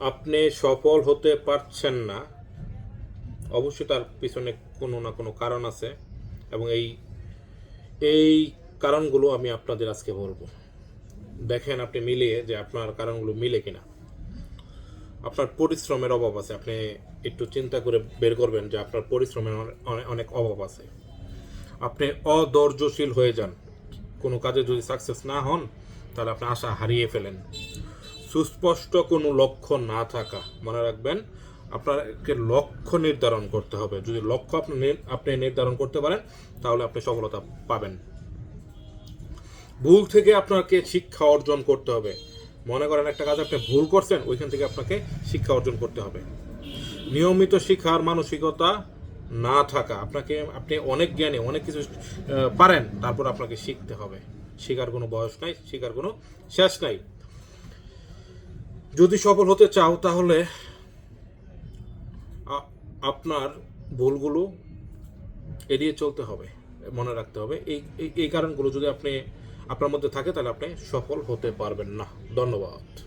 আপনি সফল হতে পারছেন না, অবশ্যই তার পিছনে কোনো না কোনো কারণ আছে এবং এই এই কারণগুলো আমি আপনাদের আজকে বলব। দেখেন আপনি মিলিয়ে যে আপনার কারণগুলো মিলে কিনা। আপনার পরিশ্রমের অভাব আছে, আপনি একটু চিন্তা করে বের করবেন যে আপনার পরিশ্রমের অনে- অনে- অনেক অভাব আছে। আপনি অধৈর্যশীল হয়ে যান। কোনো কাজে যদি সাকসেস না হন, তাহলে আপনি আশা হারিয়ে ফেলেন। সুস্পষ্ট কোনো লক্ষ্য না থাকা, মনে রাখবেন, আপনাকে লক্ষ্য নির্ধারণ করতে হবে। যদি লক্ষ্য আপনি আপনি নির্ধারণ করতে পারেন, তাহলে আপনি সফলতা পাবেন। ভুল থেকে আপনাকে শিক্ষা অর্জন করতে হবে। মনে করেন একটা কাজ আপনি ভুল করছেন, ওইখান থেকে আপনাকে শিক্ষা অর্জন করতে হবে। নিয়মিত শিক্ষার মানসিকতা না থাকা, আপনাকে, আপনি অনেক জ্ঞানী, অনেক কিছু পারেন, তারপর আপনাকে শিখতে হবে। শেখার কোনো বয়স নাই, শেখার কোনো শেষ নাই। যদি সফল হতে চাও, তাহলে আপনার ভুলগুলো এড়িয়ে চলতে হবে, মনে রাখতে হবে। এই, এই- কারণগুলো যদি আপনি আপনার মধ্যে থাকে, তাহলে আপনি সফল হতে পারবেন না। ধন্যবাদ।